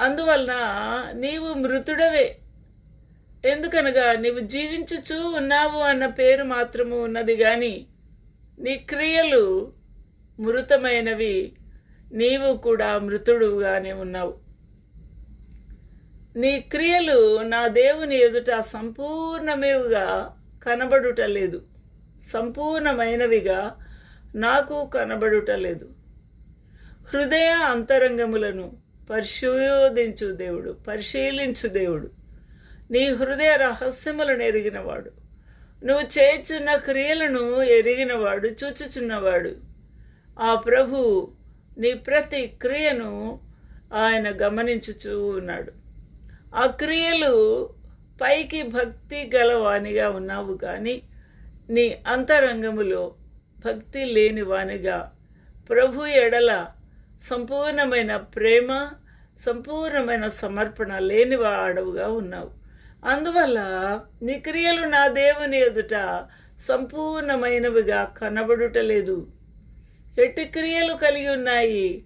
అందువలన నీవు మృతుడవే. ఎందుకనగా నీవు జీవించుచూ ఉన్నావు అన్న పేరు మాత్రము ఉన్నది కానీ నీ క్రియలు మృతమైనవి నీవు కూడా మృతుడుగానే ఉన్నావు. నీ క్రియలు నా దేవుని ఎదుట సంపూర్ణమేవుగా కనబడుట లేదు సంపూర్ణమైనవిగా నాకు కనబడుట లేదు హృదయ అంతరంగములను పరిశోధించు దేవుడు పరిశీలించు దేవుడు. నీ హృదయ రహస్యములను ఎరిగినవాడు. నువ్వు చేయుచున్న క్రియలను ఎరిగినవాడు చూచుచున్నవాడు. ఆ ప్రభు నీ ప్రతి క్రియను ఆయన గమనించుచూ ఉన్నాడు. ఆ క్రియలు పైకి భక్తి గలవానిగా ఉన్నావు కానీ నీ అంతరంగములో భక్తి లేనివానిగా ప్రభు ఎడల సంపూర్ణమైన ప్రేమ సంపూర్ణమైన సమర్పణ లేని వాడవుగా ఉన్నావు. అందువల్ల నీ క్రియలు నా దేవుని ఎదుట సంపూర్ణమైనవిగా కనబడుటలేదు ఎట్టి క్రియలు కలిగి ఉన్నాయి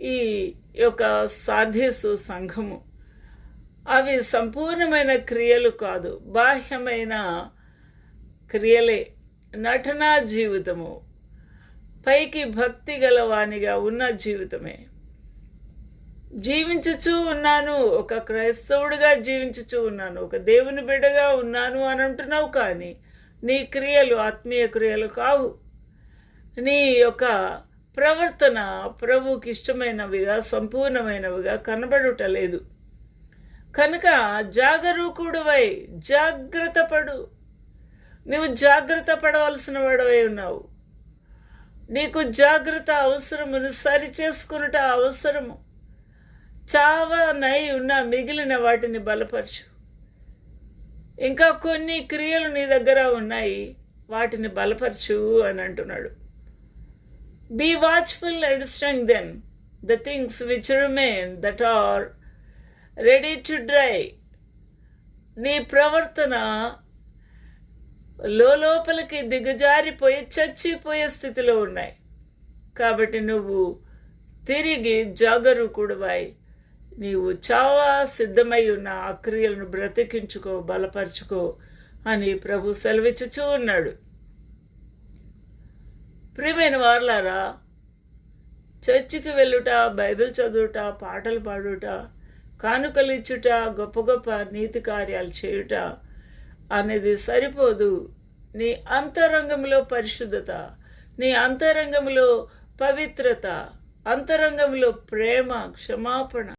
ఈ యొక్క సాధ్యసు సంఘము. అవి సంపూర్ణమైన క్రియలు కాదు బాహ్యమైన క్రియలే నటనా జీవితము. పైకి భక్తి గలవానిగా ఉన్న జీవితమే. జీవించుచూ ఉన్నాను ఒక క్రైస్తవుడిగా జీవించుచూ ఉన్నాను ఒక దేవుని బిడ్డగా ఉన్నాను అని అంటున్నావు కానీ నీ క్రియలు ఆత్మీయ క్రియలు కావు. నీ యొక్క ప్రవర్తన ప్రభుకి ఇష్టమైనవిగా సంపూర్ణమైనవిగా కనబడుటలేదు కనుక జాగరూకుడువై జాగ్రత్త పడు. నువ్వు జాగ్రత్త పడవలసిన వాడవై ఉన్నావు. నీకు జాగ్రత్త అవసరమును సరి చేసుకునుట అవసరము చావనై ఉన్న మిగిలిన వాటిని బలపరచు. ఇంకా కొన్ని క్రియలు నీ దగ్గర ఉన్నాయి వాటిని బలపరచు అని అంటున్నాడు. Be watchful and strengthen the things which remain that are ready to die నీ ప్రవర్తన లోపలికి దిగజారిపోయి చచ్చిపోయే స్థితిలో ఉన్నాయి. కాబట్టి నువ్వు తిరిగి జాగరూకుడువై నీవు చాలా సిద్ధమై ఉన్న ఆ క్రియలను బ్రతికించుకో బలపరుచుకో అని ప్రభు సెలవిచ్చుచూ ఉన్నాడు. ప్రియమైన వార్లారా చర్చికి వెళ్ళుట బైబిల్ చదువుట పాటలు పాడుట కానుకలు ఇచ్చుట గొప్ప గొప్ప నీతి కార్యాలు చేయుట అనేది సరిపోదు. నీ అంతరంగంలో పరిశుద్ధత నీ అంతరంగంలో పవిత్రత అంతరంగంలో ప్రేమ క్షమాపణ.